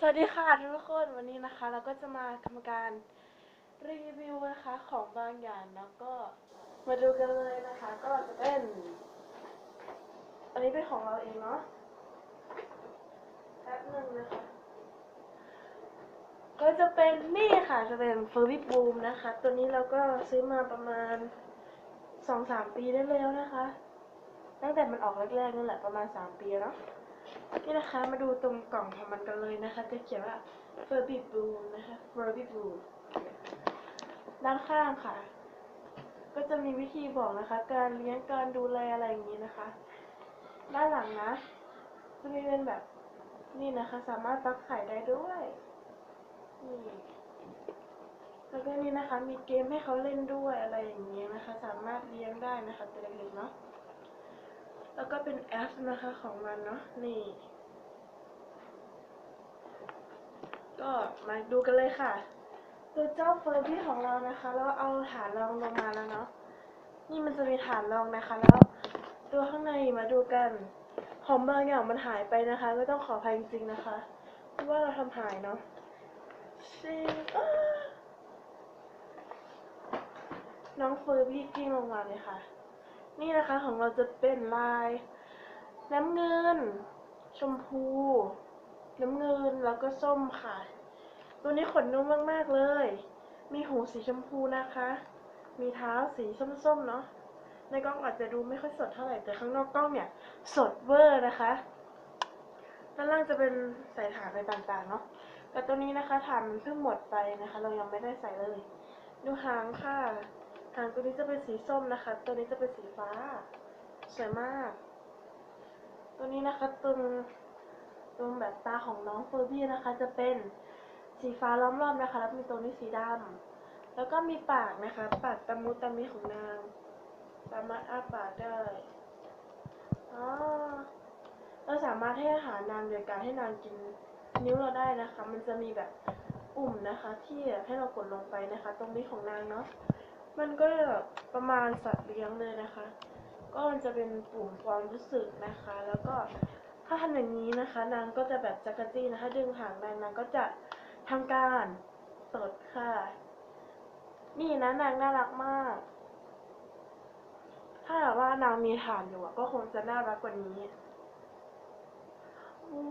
สวัสดีค่ะทุกคนวันนี้นะคะ เราก็จะมากรรมการรีวิวนะคะของบางอย่างแล้วก็มาดูกันเลยนะคะ ก็จะเป็น อันนี้เป็นของเราเองเนาะแป๊บหนึ่งนะคะ ก็จะเป็นนี่ค่ะจะเป็นเฟอร์บี้บูมนะคะ ตัวนี้เราก็ซื้อมาประมาณสองสามปีได้แล้วนะคะ ตั้งแต่มันออกแรกๆนั่นแหละประมาณสามปีเนาะ นี่นะคะมาดูตรงกล่องของมันกันเลยนะคะ จะเขียนว่า Furby Bloom นะคะ Furby Bloom ด้านข้างค่ะ ก็จะมีวิธีบอกนะคะ การเลี้ยงการดูแลอะไรอย่างนี้นะคะ ด้านหลังนะ จะมีเป็นแบบนี่นะคะ สามารถฟักไข่ได้ด้วยนี่แล้วก็นี่นะคะ มีเกมให้เขาเล่นด้วยอะไรอย่างนี้นะคะ สามารถเลี้ยงได้นะคะตัวเล็กๆเนาะ แล้วก็เป็นแอปนะคะของมันเนาะนี่ ก็มาดูกันเลยค่ะตัวเจ้าเฟอร์บี้ของเรานะคะ แล้วเอาฐานรองลงมาแล้วเนาะนี่มันจะมีฐานรองนะคะ แล้วตัวข้างในมาดูกันของบางอย่างมันหายไปนะคะไม่ต้องขออภัยจริงๆนะคะเพราะว่าเราทำหายเนาะชิงอ้าน้องเฟอร์บี้กิ้งลงมาเลยค่ะ นี่นะคะของเราจะเป็นลายน้ำเงิน ชมพู น้ำเงินแล้วก็ส้มค่ะ ตัวนี้ขนนุ่มมากๆเลย มีหูสีชมพูนะคะ มีเท้าสีส้มๆเนาะในกล้องอาจจะดูไม่ค่อยสดเท่าไหร่แต่ข้างนอกกล้องเนี่ย สดเวอร์นะคะด้านล่างจะเป็นใส่ฐานอะไรต่างๆเนาะแต่ตัวนี้นะคะฐานมันเพิ่งหมดไปนะคะ เรายังไม่ได้ใส่เลย ดูหางค่ะ หางตัวนี้จะเป็นสีส้มนะคะ ตัวนี้จะเป็นสีฟ้า สวยมาก ตัวนี้นะคะตรงตรงแบบตาของน้องเฟอร์บี้นะคะ จะเป็นสีฟ้าล้อมรอบนะคะ แล้วมีตัวนี้สีดำแล้วก็มีปากนะคะ ปากตะมุตะมิของนาง สามารถอ้าปากได้อ๋อเราสามารถให้อาหารนางโดยการให้นางกินนิ้วเราได้นะคะ มันจะมีแบบอุ่มนะคะ ที่ให้เรากดลงไปนะคะ ตรงนี้ของนางเนาะ มันก็แบบประมาณสัตว์เลี้ยงเลยนะคะ ก็มันจะเป็นปุ่มความรู้สึกนะคะ แล้วก็ถ้าทำอย่างนี้นะคะ นางก็จะแบบจักรจี้นะคะ ดึงหางนางนางก็จะทำการตดค่ะ นี่นะนางน่ารักมาก ถ้าแบบว่านางมีฐานอยู่ก็คงจะน่ารักกว่านี้อู้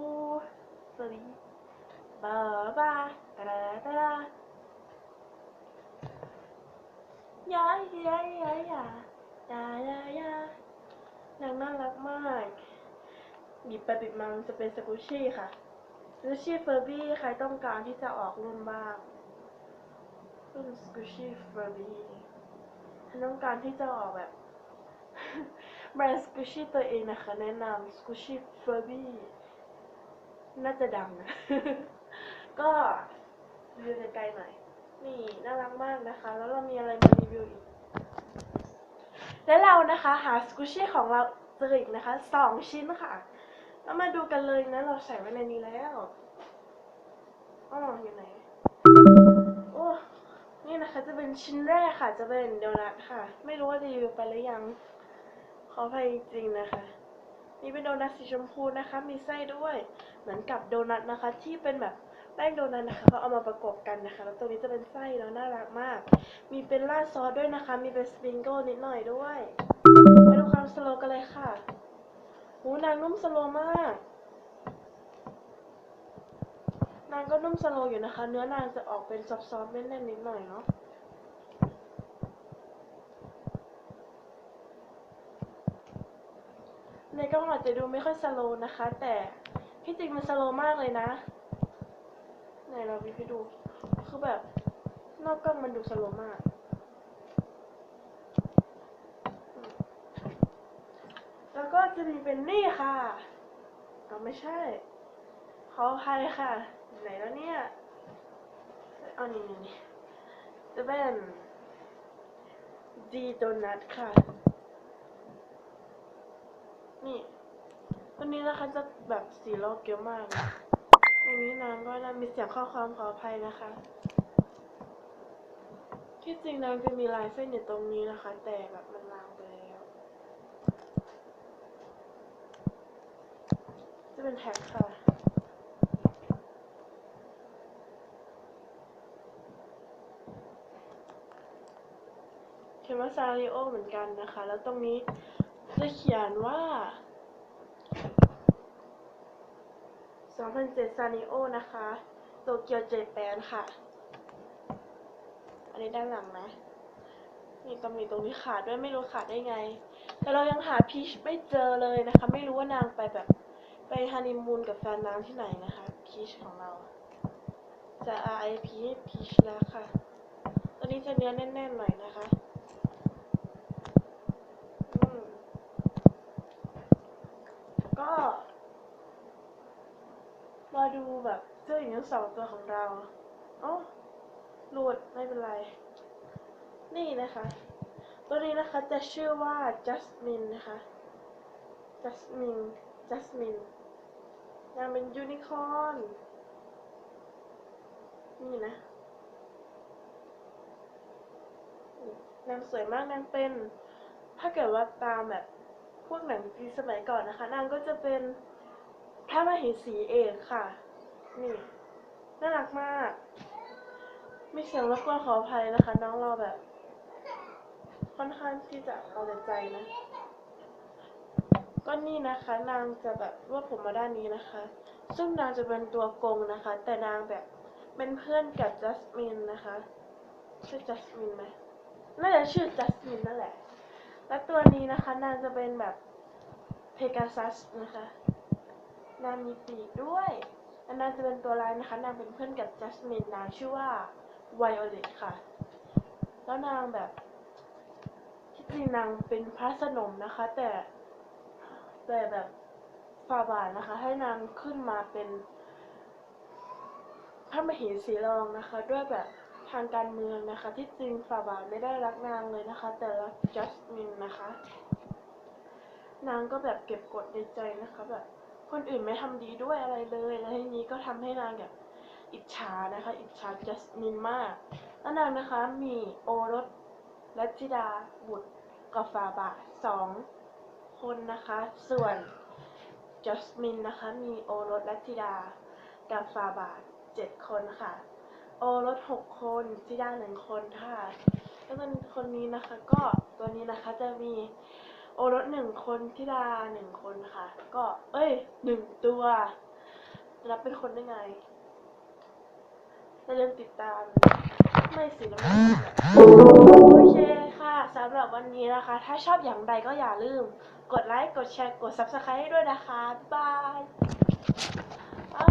สวัสดีบายบายตาดาตาดา ยายยายยายยายายายานางน่ารักมากหยิบไปปิดมามันจะเป็นสกูชี่ค่ะสกูชี่เฟอร์บี้ใครต้องการที่จะออกรุ่นบ้างรุ่นสกูชี่เฟอร์บี้ถ้าต้องการที่จะออกแบบแบรนด์สกูชี่ตัวเองนะคะแนะนำสกูชี่เฟอร์บี้น่าจะดังนะ ก็รีวิวไกลหน่อย นี่น่ารักมากนะคะ แล้วเรามีอะไรมารีวิวอีก และเรานะคะหาสกูชี่ของเราเจออีกนะคะสองชิ้นค่ะแล้วมาดูกันเลยนะเราใส่ไว้ในนี้แล้วอ๋ออยู่ไหนโอ้นี่นะคะจะเป็นชิ้นแรกค่ะ จะเป็นโดนัทค่ะ ไม่รู้ว่ารีวิวไปหรือยัง ขออภัยจริงๆนะคะนี่เป็นโดนัทสีชมพูนะคะ มีไส้ด้วย เหมือนกับโดนัทนะคะ ที่เป็นแบบ แป้งโดนัทนะคะเขาเอามาประกบกันนะคะ แล้วตัวนี้จะเป็นไส้แล้วน่ารักมาก มีเป็นราดซอสด้วยนะคะ มีเป็นสปริงเกิลนิดหน่อยด้วยมาดูความสโลกันเลยค่ะหูนางนุ่มสโลมาก นางก็นุ่มสโลอยู่นะคะ เนื้อนางจะออกเป็นซอฟๆแน่นๆนิดหน่อยเนาะในกล้องอาจจะดูไม่ค่อยสโลนะคะ แต่ที่จริงมันสโลมากเลยนะ ไหนเราวิให้ดูคือแบบนอกกล้องมันดูสโลว์มากแล้วก็จะมีเป็นนี่ค่ะเอาไม่ใช่ขออภัยค่ะ ไหนแล้วเนี่ยเอานี่นี่นี่จะเป็นดีโดนัทค่ะ นี่ วันนี้นะคะจะแบบสีโลกเยอะมาก มีเสียงข้อความขออภัยนะคะ ที่จริงนางจะมีลายเส้นอยู่ตรงนี้นะคะ แต่แบบมันลางไปแล้ว จะเป็นแท็กค่ะเขียนว่าซาริโอเหมือนกันนะคะ แล้วตรงนี้จะเขียนว่า 2007 ซาริโอนะคะ โตเกียวเจแปนค่ะ อันนี้ด้านหลังนะมีตำหนิตรงนี้ขาดด้วยไม่รู้ขาดได้ไง แต่เรายังหาพีชไม่เจอเลยนะคะ ไม่รู้ว่านางไปแบบไปฮันนีมูนกับแฟนนางที่ไหนนะคะ พีชของเรา จะ RIP ให้พีชแล้วค่ะตัวนี้จะเนื้อแน่นๆหน่อยนะคะก็ มาดูแบบเจ้าหญิงทั้งสองตัวของเราโอ้หลุดไม่เป็นไร นี่นะคะ ตัวนี้นะคะจะชื่อว่า Jasmine นะคะ Jasmine Jasmine นางเป็นยูนิคอร์นนี่นะนางสวยมากนางเป็น ถ้าเกิดว่าตามแบบพวกหนังจีสมัยก่อนนะคะ นางก็จะเป็น พระมเหสีเอกค่ะ นี่น่ารักมาก ไม่เสียงรบกวนขออภัยนะคะ น้องเราแบบ ค่อนข้างที่จะเอาแต่ใจนะ ก็นี่นะคะ นางจะแบบรวบผมมาด้านนี้นะคะ ซึ่งนางจะเป็นตัวโกงนะคะ แต่นางแบบเป็นเพื่อนกับจัสมินนะคะชื่อจัสมินไหมน่าจะชื่อจัสมินนั่นแหละ และตัวนี้นะคะ นางจะเป็นแบบเพกาซัสนะคะ นางมีปีกด้วยและนางจะเป็นตัวร้ายนะคะ นางเป็นเพื่อนกับจัสมินนางชื่อว่าไวโอเลตค่ะ แล้วนางแบบที่จริงนางเป็นพระสนมนะคะ แต่แต่แบบฟาบาทนะคะ ให้นางขึ้นมาเป็นพระมเหสีรองนะคะ ด้วยแบบทางการเมืองนะคะ ที่จริงฟาบาทไม่ได้รักนางเลยนะคะ แต่รักจัสมินนะคะ นางก็แบบเก็บกดในใจนะคะแบบ คนอื่นไม่ทำดีด้วยอะไรเลยแล้วทีนี้ก็ทำให้นางแบบอิจฉานะคะ อิจฉาจัสมินมากแล้วนางนะคะมีโอรสและธิดาบุตรกับฟาบาสองคนนะคะ ส่วนจัสมินนะคะ มีโอรสและธิดากับฟาบาทเจ็ดคนค่ะ โอรสหกคนธิดาหนึ่งคนค่ะแล้วคนนี้นะคะ ก็ตัวนี้นะคะจะมี โอรสหนึ่งคนธิดาหนึ่งคนค่ะ ก็ เอ้ยหนึ่งตัวรับเป็นคนได้ไงอย่าลืมติดตาม ไม่สิแล้วโอเคค่ะสำหรับวันนี้นะคะ ถ้าชอบอย่างใดก็อย่าลืม กดไลค์ กดแชร์ กด subscribe ให้ด้วยนะคะ บ๊ายบาย